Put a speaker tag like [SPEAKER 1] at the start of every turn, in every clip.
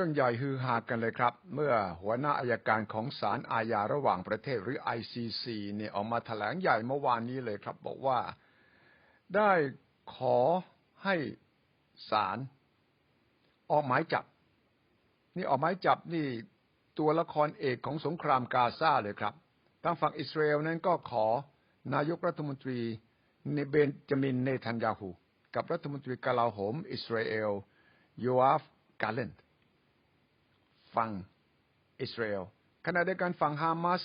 [SPEAKER 1] รื่องใหญ่ฮือฮากันเลยครับ เมื่อหัวหน้าอายการของศาลอาญาระหว่างประเทศหรือ ICC เนี่ยออกมาแถลงใหญ่เมื่อวานนี้เลยครับ บอกว่าได้ขอให้ศาลออกหมายจับ นี่ออกหมายจับนี่ตัวละครเอกของสงครามกาซาเลยครับทางฝั่งอิสราเอลนั้นก็ขอนายกรัฐมนตรีเนเบนจามินเนทันยาฮูกับรัฐมนตรีกลาโหมอิสราเอลโยอาฟกาเลน ฟังอิสราเอลขณะเดียวกันฝั่งฮามาส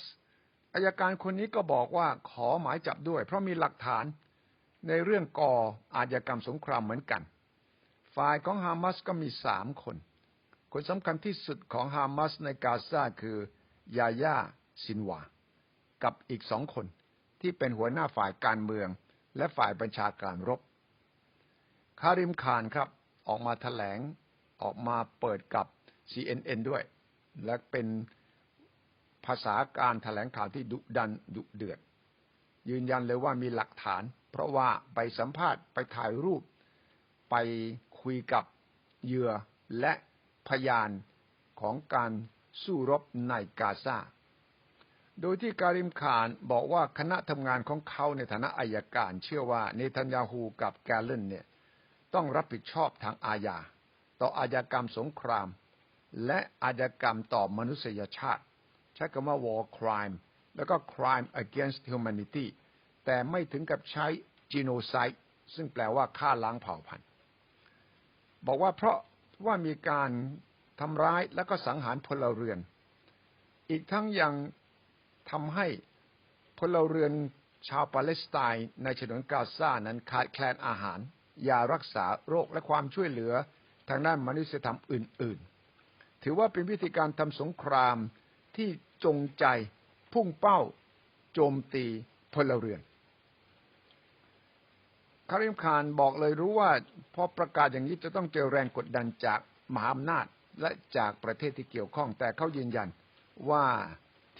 [SPEAKER 1] อายการคนนี้ก็บอกว่าขอหมายจับด้วย เพราะมีหลักฐานในเรื่องก่ออาชญากรรมสงครามเหมือนกัน ฝ่ายของฮามาสก็มีสามคน คนสำคัญที่สุดของฮามาสในกาซาคือยาย่าซินวา กับอีกสองคนที่เป็นหัวหน้าฝ่ายการเมือง และฝ่ายบัญชาการรบ คาริมคานครับออกมาแถลงออกมาเปิดกับ CNN ด้วย และเป็นภาษาการแถลงข่าวที่ดุดันดุเดือด ยืนยันเลยว่ามีหลักฐาน เพราะว่าไปสัมภาษณ์ไปถ่ายรูป ไปคุยกับเหยื่อและพยานของการสู้รบในกาซา โดยที่การิมขานบอกว่าคณะทำงานของเขาในฐานะอายการ เชื่อว่าเนทันยาฮูกับแกลเลนเนี่ยต้องรับผิดชอบทางอาญา ต่ออาญากรรมสงคราม และอาชญากรรมต่อมนุษยชาติ ใช้คำว่า war crime แล้วก็ crime against humanity แต่ไม่ถึงกับใช้ genocide ซึ่งแปลว่าฆ่าล้างเผ่าพันธุ์ บอกว่าเพราะว่ามีการทำร้ายแล้วก็สังหารพลเรือน อีกทั้งยังทำให้พลเรือนชาวปาเลสไตน์ในฉนวนกาซานั้นขาดแคลนอาหาร ยารักษาโรคและความช่วยเหลือทางด้านมนุษยธรรมอื่น ๆ ถือว่าเป็นวิธีการทำสงครามที่จงใจพุ่งเป้า โจมตีพลเรือน คาริมคานบอกเลยรู้ว่าพอประกาศอย่างนี้จะต้องเจอแรงกดดันจากมหาอำนาจและจากประเทศที่เกี่ยวข้อง แต่เขายืนยันว่า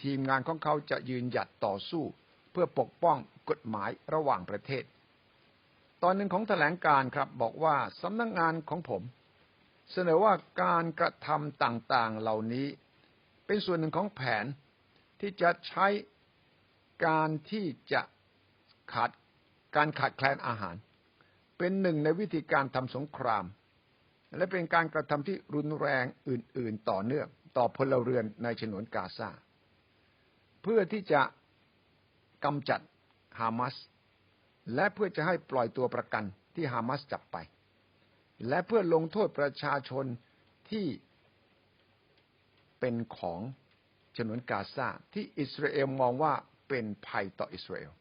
[SPEAKER 1] ทีมงานของเขาจะยืนหยัดต่อสู้ เพื่อปกป้องกฎหมายระหว่างประเทศ ตอนหนึ่งของแถลงการครับบอกว่าสำนักงงานของผม เสนอว่าการกระทำต่างๆเหล่านี้ เป็นส่วนหนึ่งของแผนที่จะใช้การที่จะขาดการขาดแคลนอาหาร เป็นหนึ่งในวิธีการทำสงคราม และเป็นการกระทำที่รุนแรงอื่น ๆ ต่อเนื่องต่อพลเรือนในฉนวนกาซาเพื่อที่จะกำจัดฮามาสและเพื่อจะให้ปล่อยตัวประกันที่ฮามาสจับไป และเพื่อลงโทษประชาชนที่เป็นของฉนวนกาซาที่อิสราเอลมองว่าเป็นภัยต่ออิสราเอล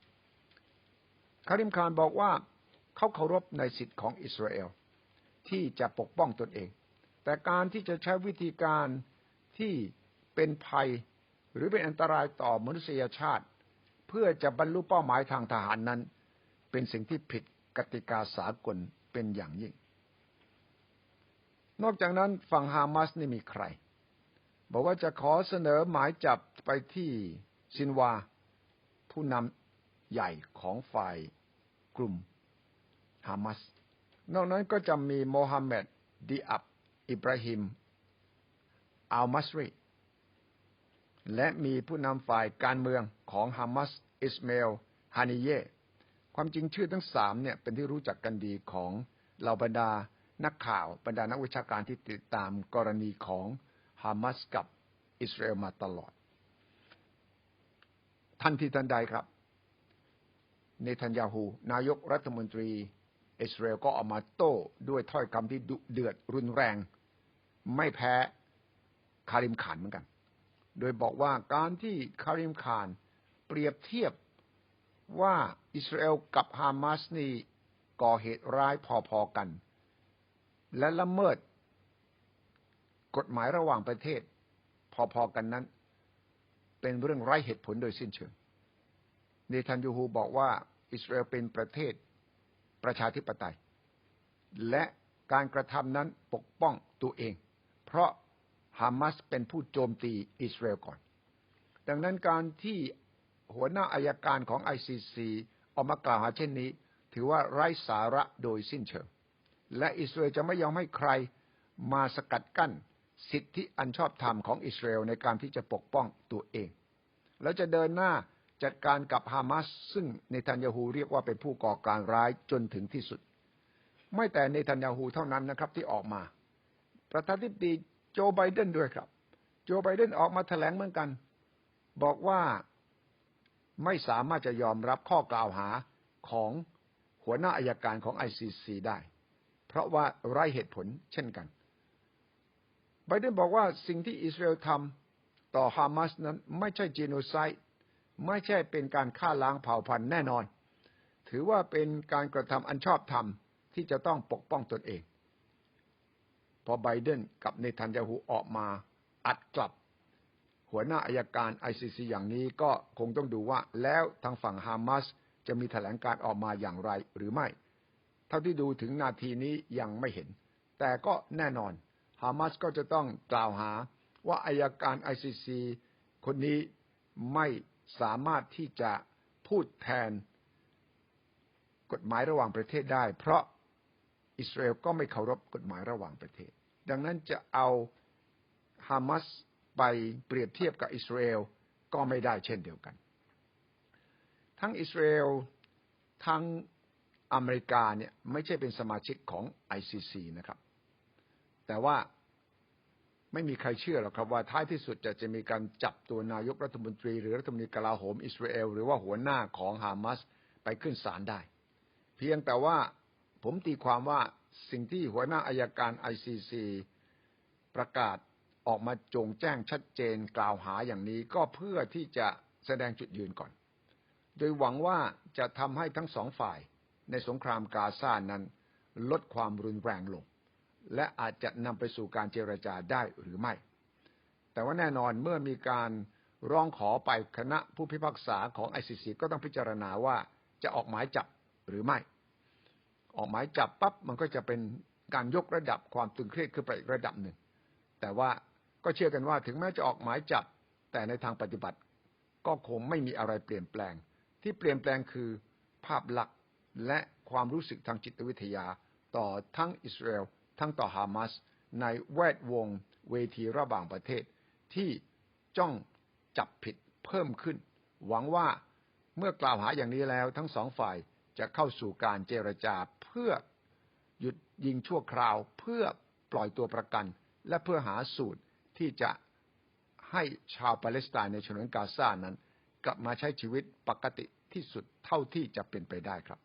[SPEAKER 1] คาริมคานบอกว่าเขาเคารพในสิทธิ์ของอิสราเอลที่จะปกป้องตนเอง แต่การที่จะใช้วิธีการที่เป็นภัยหรือเป็นอันตรายต่อมนุษยชาติ เพื่อจะบรรลุเป้าหมายทางทหารนั้น เป็นสิ่งที่ผิดกติกาสากลเป็นอย่างยิ่ง นอกจากนั้นฝั่งฮามาสนี่มีใคร บอกว่าจะขอเสนอหมายจับไปที่ซินวา ผู้นำใหญ่ของฝ่ายกลุ่มฮามาส นอกนั้นก็จะมีโมฮัมเหม็ดดีอับ อิบราฮิม อัลมัสรี และมีผู้นำฝ่ายการเมืองของฮามาส อิสมาอลฮานิเย ความจริงชื่อทั้งสามเนี่ยเป็นที่รู้จักกันดีของเหล่าบรรดา นักข่าวบรรดานักวิชาการที่ติดตามกรณีของฮามาสกับอิสราเอลมาตลอด ทันทีทันใดครับ เนทันยาฮู นายกรัฐมนตรีอิสราเอลก็ออกมาโต้ด้วยถ้อยคำที่ดุเดือดรุนแรง ไม่แพ้คาริมขานเหมือนกัน โดยบอกว่าการที่คาริมขานเปรียบเทียบว่าอิสราเอลกับฮามาสนี่ก่อเหตุร้ายพอๆกัน และละเมิด กฎหมายระหว่างประเทศ พอๆกันนั้น เป็นเรื่องไร้เหตุผลโดยสิ้นเชิงเนทันยูฮูบอกว่า อิสราเอลเป็นประเทศประชาธิปไตย และการกระทำนั้นปกป้องตัวเอง เพราะฮามาสเป็นผู้โจมตีอิสราเอลก่อน ดังนั้นการที่หัวหน้าอายการของ ICC ออกมากล่าวหาเช่นนี้ ถือว่าไร้สาระโดยสิ้นเชิง และอิสราเอลจะไม่ยอมให้ใครมาสกัดกั้นสิทธิอันชอบธรรมของอิสราเอลในการที่จะปกป้องตัวเอง แล้วจะเดินหน้าจัดการกับฮามาสซึ่งเนทันยาฮูเรียกว่าเป็นผู้ก่อการร้ายจนถึงที่สุด ไม่แต่เนทันยาฮูเท่านั้นนะครับที่ออกมา ประธานาธิบดีโจไบเดนด้วยครับ โจไบเดนออกมาแถลงเหมือนกัน บอกว่าไม่สามารถจะยอมรับข้อกล่าวหาของหัวหน้าอายการของ ICC ได้ เพราะว่าไร้เหตุผลเช่นกันไบเดนบอกว่าสิ่งที่อิสราเอลทำต่อฮามาสนั้นไม่ใช่จีโนไซด์ไม่ใช่เป็นการฆ่าล้างเผ่าพันธุ์แน่นอน ถือว่าเป็นการกระทำอันชอบธรรมที่จะต้องปกป้องตนเอง พอไบเดนกับเนทันยาฮูออกมาอัดกลับ หัวหน้าอายการ ICC อย่างนี้ก็คงต้องดูว่าแล้วทางฝั่งฮามาสจะมีแถลงการออกมาอย่างไรหรือไม่ ท่าที่ดูถึงนาทีนี้ยังไม่เห็น แต่ก็แน่นอน ฮามาสก็จะต้องกล่าวหาว่าอายการ ICC คนนี้ไม่สามารถที่จะพูดแทน กฎหมายระหว่างประเทศได้ เพราะอิสราเอลก็ไม่เคารพกฎหมายระหว่างประเทศ ดังนั้นจะเอาฮามาสไปเปรียบเทียบกับอิสราเอลก็ไม่ได้เช่นเดียวกัน ทั้งอิสราเอลทั้ง อเมริกาเนี่ยไม่ใช่เป็นสมาชิกของ ICC นะครับ แต่ว่าไม่มีใครเชื่อหรอกครับว่าท้ายที่สุดจะจะมีการจับตัวนายกรัฐมนตรี หรือรัฐมนตรีกลาโหมอิสราเอลหรือว่าหัวหน้าของฮามาสไปขึ้นศาลได้ เพียงแต่ว่าผมตีความว่าสิ่งที่หัวหน้าอายการ ICC ประกาศออกมาจงแจ้งชัดเจนกล่าวหาอย่างนี้ก็เพื่อที่จะแสดงจุดยืนก่อน โดยหวังว่าจะทำให้ทั้งสองฝ่าย ในสงครามกาซานั้น ลดความรุนแรงลง และอาจจะนำไปสู่การเจรจาได้หรือไม่ แต่ว่าแน่นอนเมื่อมีการร้องขอไปคณะผู้พิพากษาของ ICC ก็ต้องพิจารณาว่าจะออกหมายจับหรือไม่ ออกหมายจับปั๊บมันก็จะเป็นการยกระดับความตึงเครียดขึ้นไปอีกระดับหนึ่ง แต่ว่าก็เชื่อกันว่าถึงแม้จะออกหมายจับ แต่ในทางปฏิบัติ ก็คงไม่มีอะไรเปลี่ยนแปลง ที่เปลี่ยนแปลงคือภาพลักษณ์ และความรู้สึกทางจิตวิทยาต่อทั้งอิสราเอลทั้งต่อฮามาสในแวดวงเวทีระหว่างประเทศ ที่จ้องจับผิดเพิ่มขึ้น หวังว่าเมื่อกล่าวหาอย่างนี้แล้วทั้งสองฝ่ายจะเข้าสู่การเจรจาเพื่อหยุดยิงชั่วคราวเพื่อปล่อยตัวประกัน และเพื่อหาสูตรที่จะให้ชาวปาเลสไตน์ในฉนวนกาซานั้น กลับมาใช้ชีวิตปกติที่สุดเท่าที่จะเป็นไปได้ครับ